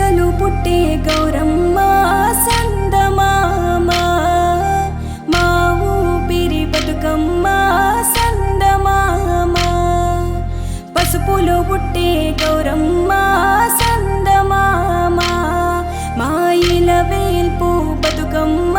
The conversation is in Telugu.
రెక్కలు పుట్టే గౌరమ్మ సందమామ. మా ఊపిరి బతుకమ్మ సందమామ. పసుపులో పుట్టే గౌరమ్మ సందమామ. మా ఇల వేల్పు బతుకమ్మ